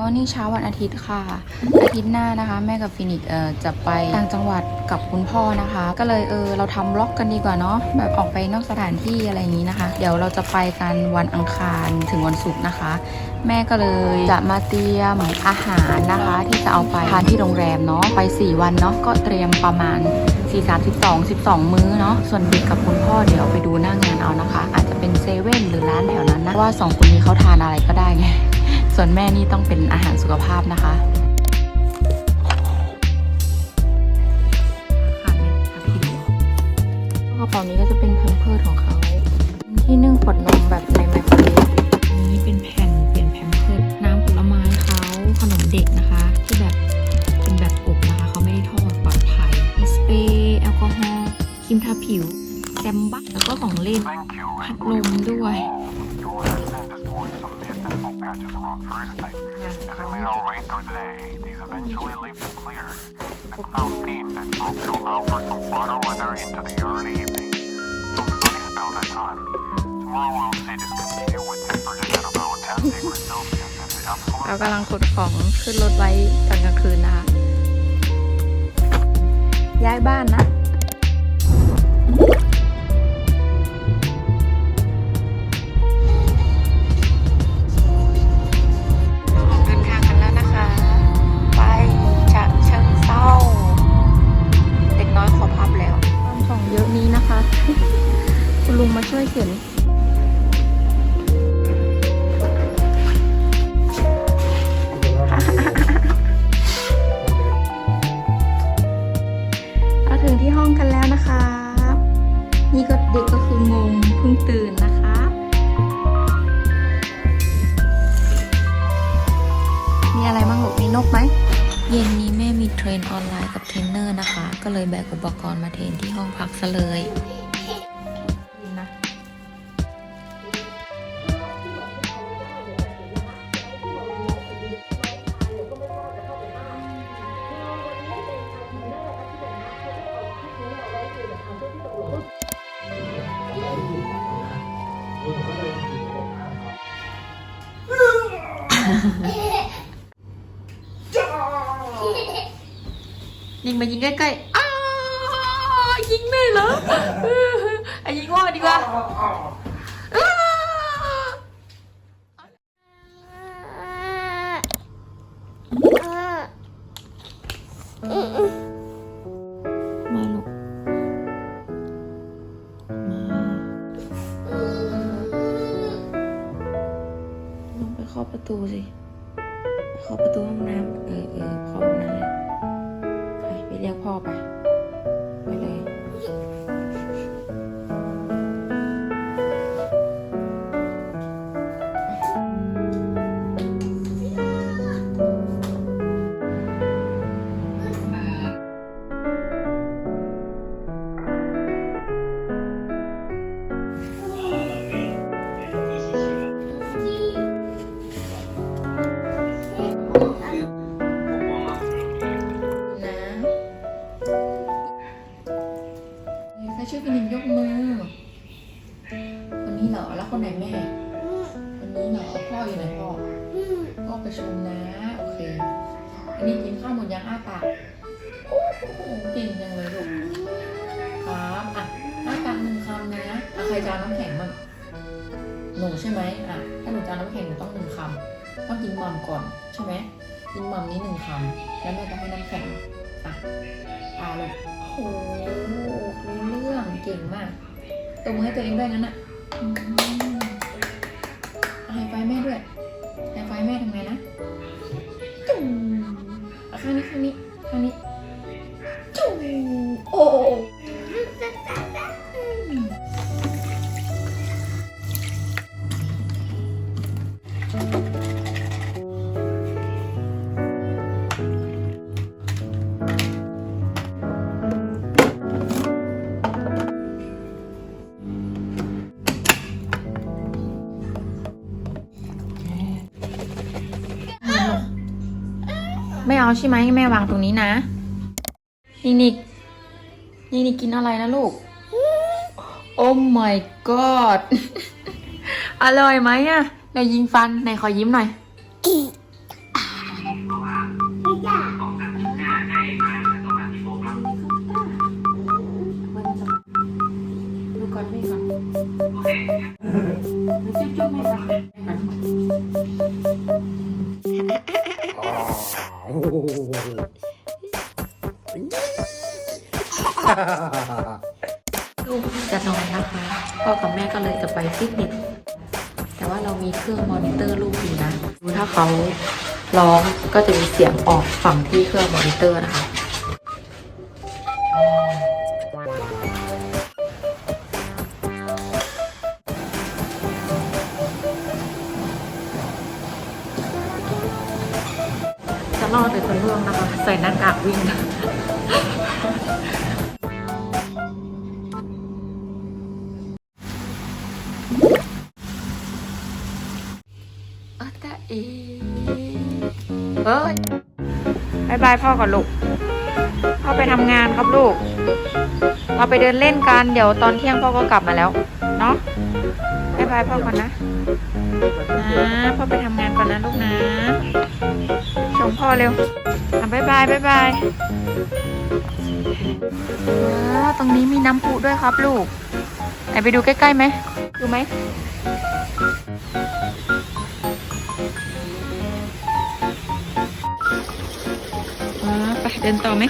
มอร์นิ่งเช้าวันอาทิตย์ค่ะ อาทิตย์หน้านะคะ แม่กับฟินิกเอ่อจะไปต่างจังหวัดกับคุณพ่อนะคะ ก็เลยเออเราทำบล็อกกันดีกว่าเนาะแบบออกไปนอกสถานที่อะไรอย่างนี้นะคะ เดี๋ยวเราจะไปกันวันอังคารถึงวันศุกร์นะคะ แม่ก็เลยจะมาเตรียมอาหารนะคะ ที่จะเอาไปทานที่โรงแรมเนาะไป 4 วันเนาะก็เตรียมประมาณ4 3 12 12 มื้อเนาะส่วนเด็กกับคุณพ่อเดี๋ยวไปดูหน้างานเอานะคะ อาจจะเป็นเซเว่นหรือร้านแถวนั้นนะเพราะว่าสองคนนี้เขาทานอะไรก็ได้ไง ส่วนแม่นี่ต้องเป็นอาหารสุขภาพนะคะ 15 and I'll offer some water weather into the early evening. So sunny spell that time. Tomorrow I'll see this continue with temperatures at about 10 degrees Celsius and the absolute เรากำลังขนของขึ้นรถไว้ตอนกลางคืนนะคะย้ายบ้านนะ เยอะนี้นะคะ คุณลุงมาช่วยเขียนเราถึงที่ห้องกันแล้วนะคะนี่ก็เด็กก็คืองงเพิ่งตื่นนะคะมีอะไรบ้างลูกมีนกไหมเย็นนี้แม่มีเทรนออนไลน์กับเทรนเนอร์นะคะ ก็เลยแบกอุปกรณ์มาเทนที่ห้องพักซะเลย ยิงใกล้ๆอ้าวยิงแม่เหรอ ประชุมนะ โอเค อันนี้กินข้าวหมดยังอ้าปากโอ้โหเก่งจังเลยลูกครับอะอ้าปากหนึ่งคำนะอะใครจานน้ำแข็งมั่งหนูใช่ไหมอะถ้าหนูจานน้ำแข็งหนูต้องหนึ่งคำต้องกินมัมก่อนใช่ไหมกินมัมนี้หนึ่งคำแล้วแม่ก็ให้น้ำแข็งอะอ่าเลยโอ้โหรู้เรื่องเก่งมากตบมือให้ตัวเองด้วยงั้นอะ อะข้างนี้ข้างนี้าใช่ไหมให้แม่วางตรงนี้นะนี่นี่นี่นี่กินอะไรนะลูก โอ้ my god อร่อยไหมอะนายยิงฟันนายขอยิ้มหน่อยดูก่อนไม่ก่อน ลูกจะนอนนะคะ พ่อกับแม่ก็เลยจะไปฟิตเนส แต่ว่าเรามีเครื่องมอนิเตอร์ลูกอยู่นะ ถ้าเขาร้องก็จะมีเสียงออกฝั่งที่เครื่องมอนิเตอร์นะคะ ส่หน้ากากวิ่งอัตตาเอเอ้ยบายบายพ่อก่อนลูก พ่อไปทำงานครับลูก เราไปเดินเล่นกัน เดี๋ยวตอนเที่ยงพ่อก็กลับมาแล้ว เนาะบายบายพ่อก่อนนะนะพ่อไปทำงานก่อนนะลูกนะ ชมพ่อเร็วอะ บายบายบายบายตรงนี้มีน้ำพุด้วยครับลูก ไหนไปดูใกล้ๆไหม ดูไหมว้าไปเดินต่อไหม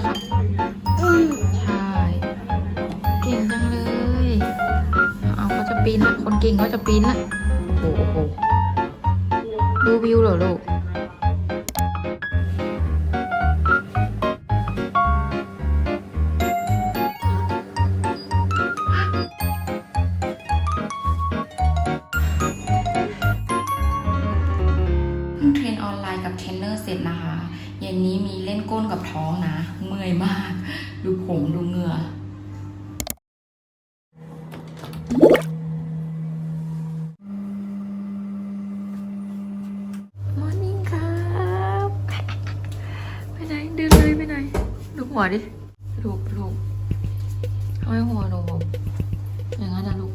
เคี้ยวเลยครับใช่ เก่งจังเลย เอาเขาจะปีนละคนเก่งเขาจะปีนละโอ้โหดูวิวเหรอลูก มื่อยมาก ดูผมดูเหงื่อมอร์นิ่งครับไปไหนเดินเลยไปไหนดูหัวดิลูกลูกทำไมหัวหนูอย่างนั้นนะลูก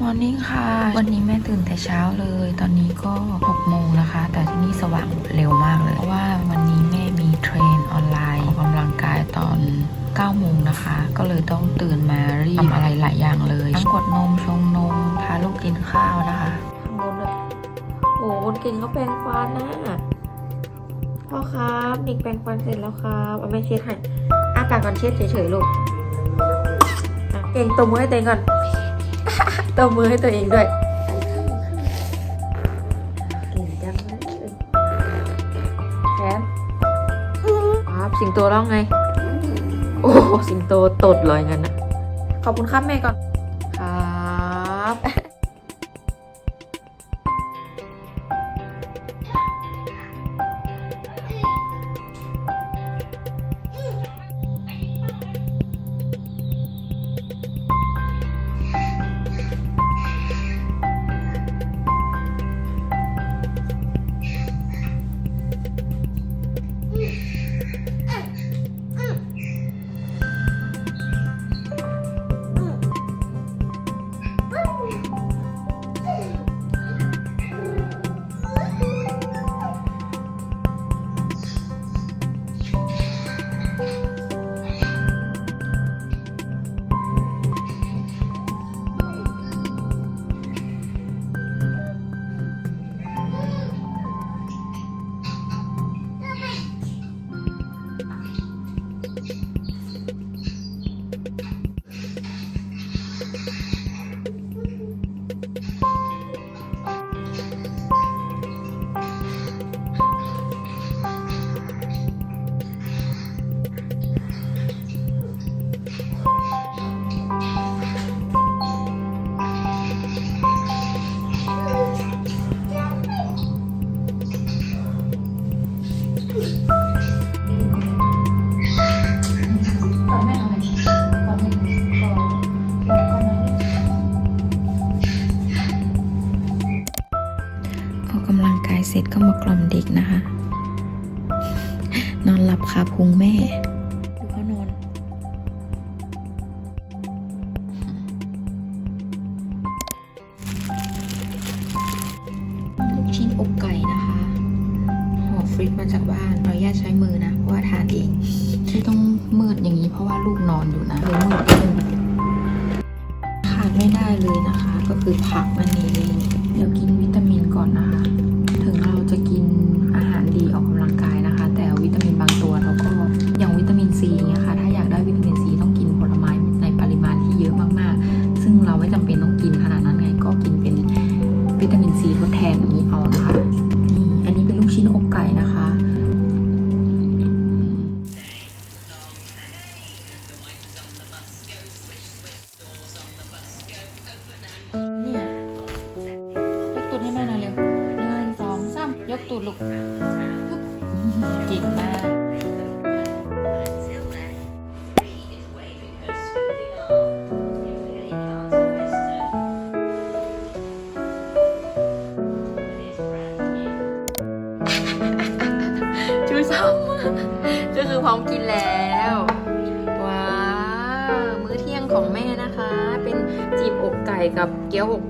มอร์นิ่งค่ะ วันนี้แม่ตื่นแต่เช้าเลย ตอนนี้ก็6โมง 9โมงนะคะ ก็เลยต้องตื่นมารีบทำอะไรหลายอย่างเลยทั้งกดนมชงนมพาลูกกินข้าวนะคะข้างบนเลยโอ้คนเก่งก็แปรงฟันนะพ่อครับนิกแปรงฟันเสร็จแล้วครับเอาไม่เช็ดให้อาปากก่อนเช็ดเฉยๆลูกเก่งตบมือให้ตัวเองก่อนตบมือให้ตัวเองด้วยเก่งจังเลยแขนครับสิงโตร้องไง สิงโตตดลอยงันนะ ขอบคุณครับแม่ก่อน ครับ ออกกำลังกายเสร็จก็มากล่อมเด็กนะคะ นอนหลับคาพุงแม่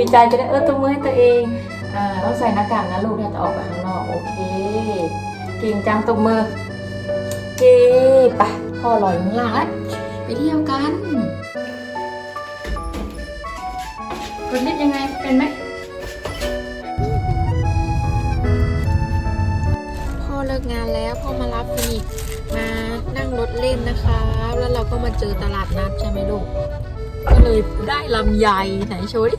ดีใจจะได้เออตัวมือให้ตัวเองอ่าต้องใส่หน้ากากนะลูกถ้าจะออกไปข้างนอกโอเคเก่งจังตบมือเย้ไปพ่อรออยู่ข้างล่างแล้วไปเที่ยวกันกดนิดยังไงเป็นไหมพ่อเลิกงานแล้วพ่อมารับฟินิกซ์มานั่งรถเล่นนะคะ แล้วเราก็มาเจอตลาดนัดใช่ไหมลูกก็เลยได้ลำไยไหนโชว์ดิ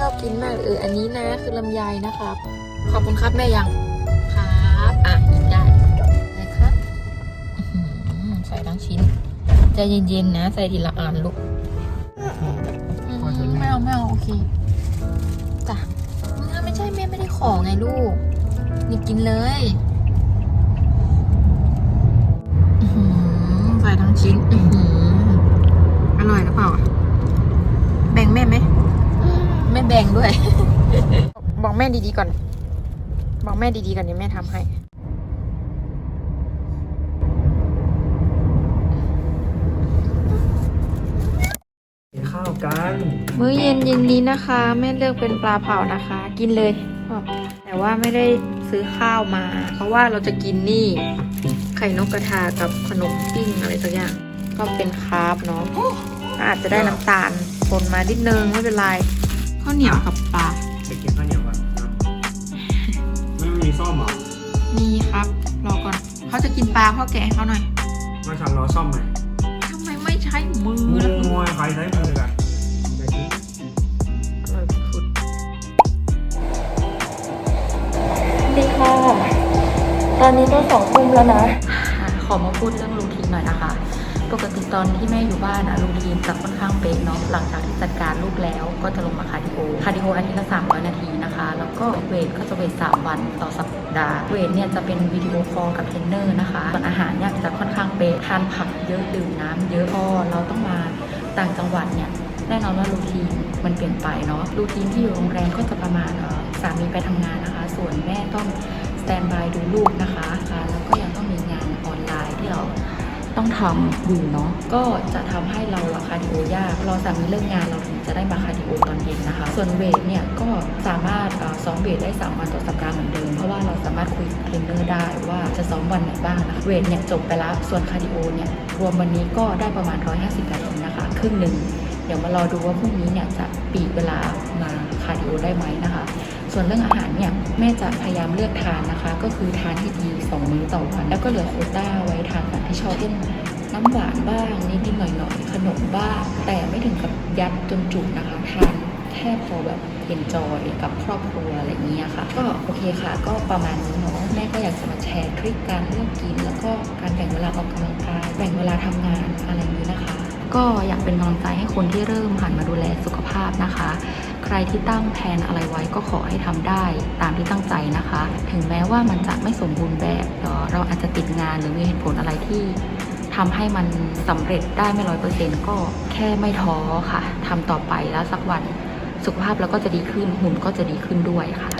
ชอบกินมากเลยเอออันนี้นะคือลำไยนะครับ ขอบคุณครับแม่ยังครับอะกินได้ได้ครับอื้อหือใส่ทั้งชิ้นใจเย็นๆนะใส่ทีละอันลูกอืมไม่เอาไม่เอาโอเคจ้ะอืมไม่ใช่แม่ไม่ได้ขอไงลูกนี่กินเลยอื้อหือใส่ทั้งชิ้นอื้อหืออร่อยหรือเปล่าอะแบ่งแม่ไหมไม่ แบ่งด้วย บอกแม่ดีๆก่อน บอกแม่ดีๆก่อนเดี๋ยวแม่ทำให้ กินข้าวกันมื้อเย็นเย็นนี้นะคะ แม่เลือกเป็นปลาเผานะคะ กินเลยอ้อแต่ว่าไม่ได้ซื้อข้าวมา เพราะว่าเราจะกินนี่ ไข่นกกระทากับขนมปิ้งอะไรสักอย่าง ก็เป็นคาร์บเนาะอาจจะได้น้ำตาลปนมานิดนึงไม่เป็นไร ข้าวเหนียวกับปลาไปกินข้าวเหนียวก่อนไม่มีซ่อมเหรอมีครับ รอก่อน เขาจะกินปลาพ่อแกะให้เขาหน่อยมาฉันรอซ่อมไหมทำไมไม่ใช้มือมือล่ะมวยใครใช้มือกันไปกินอร่อยสุดดีค่ะ ตอนนี้ก็สองทุ่มแล้วนะ ขอมาพูดเรื่อง ปกติตอนที่แม่อยู่บ้านอะรูทีนจะค่อนข้างเป๊ะเนาะหลังจากที่จัดการลูกแล้วก็จะลงมาคาร์ดิโอคาร์ดิโออาทิตย์ละ300นาทีนะคะ แล้วก็เวทก็จะเวท3วันต่อสัปดาห์เวทเนี่ยจะเป็นวิดีโอคอลกับเทรนเนอร์นะคะส่วนอาหารเนี่ยจะค่อนข้างเป๊ะทานผักเยอะดื่มน้ำเยอะพอเราต้องมาต่างจังหวัดเนี่ยแน่นอนว่ารูทีนมันเปลี่ยนไปเนาะรูทีนที่อยู่โรงแรมก็จะประมาณสามีไปทำงานนะคะ ส่วนแม่ต้องสแตนบายดูลูกนะคะะแล้วก็ ต้องทำอยู่เนาะก็จะทำให้เราอะคาร์ดิโอยากเราสามีเลิกงานเราถึงจะได้มาคาร์ดิโอตอนเย็นนะคะ ส่วนเวทเนี่ยก็สามารถซ้อมเวทได้ 3 วันต่อสัปดาห์เหมือนเดิม เพราะว่าเราสามารถคุยกับเทรนเนอร์ได้ว่าจะซ้อมวันไหนบ้างนะคะเวทเนี่ยจบไปแล้วส่วนคาร์ดิโอเนี่ยรวมวันนี้ก็ได้ประมาณ 150นาทีนะคะ ครึ่งหนึ่งเดี๋ยวมารอดูว่าพรุ่งนี้เนี่ยจะปีกเวลามาคาร์ดิโอได้ไหมนะคะ ส่วนเรื่องอาหารเนี่ย แม่จะพยายามเลือกทานนะคะ ก็คือทานให้ดีสองมื้อต่อวัน แล้วก็เหลือโควต้าไว้ทานแบบที่ชอบเช่นน้ำหวานบ้างนิดๆหน่อยๆขนมบ้าง แต่ไม่ถึงกับยัดจนจุกนะคะทานแค่พอแบบเอนจอยกับครอบครัวอะไรอย่างเงี้ยค่ะ ก็โอเคค่ะ ก็ประมาณนี้เนาะแม่ก็อยากจะมาแชร์ทริคการเลือกกิน แล้วก็การแบ่งเวลาออกกำลังกายแบ่งเวลาทำงานอะไรอย่างนี้นะคะ ก็อยากเป็นกำลังใจให้คนที่เริ่มหันมาดูแลสุขภาพนะคะ รที่ตั้งแผนอะไรไว้ก็ขอให้ทำได้ตามที่ตั้งใจนะคะ ถึงแม้ว่ามันจะไม่สมบูรณ์แบบเราอาจจะติดงานหรือมีเหตุผลอะไรที่ทำให้มันสำเร็จได้ไม่ร้อยเปอร์เซ็นก็แค่ไม่ท้อค่ะทำต่อไปแล้วสักวันสุขภาพเราก็จะดีขึ้นหุ่นก็จะดีขึ้นด้วยค่ะ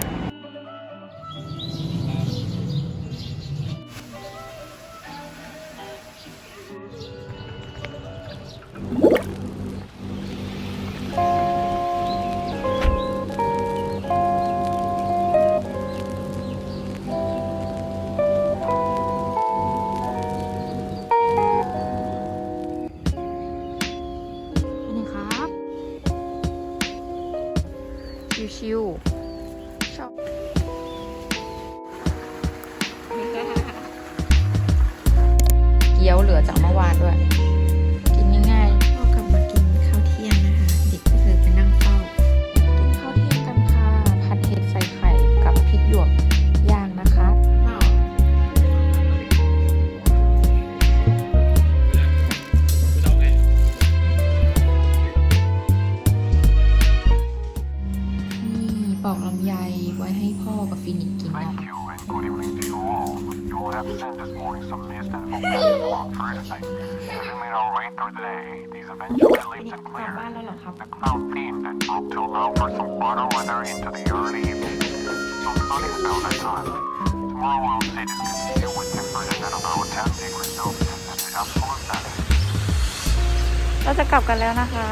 ชิวๆชอบเกี๊ยวเหลือจากเมื่อวานด้วยำไยไว้ให้พ่อกับฟินิกกินนะ Thank you and good evening to you all. You will have seen this morning some mist and forecast along Thursday. As we made our way through the day, these eventually leaves and กลับ cleared. บ้านแล้วเหรอครับ The cloud themed and broke to allow for some water weather into the early evening. Some sunny spells at times. Tomorrow we'll see this continue with temperatures at about 10 degrees Celsius and the absolute best. เราจะกลับกันแล้วนะคะ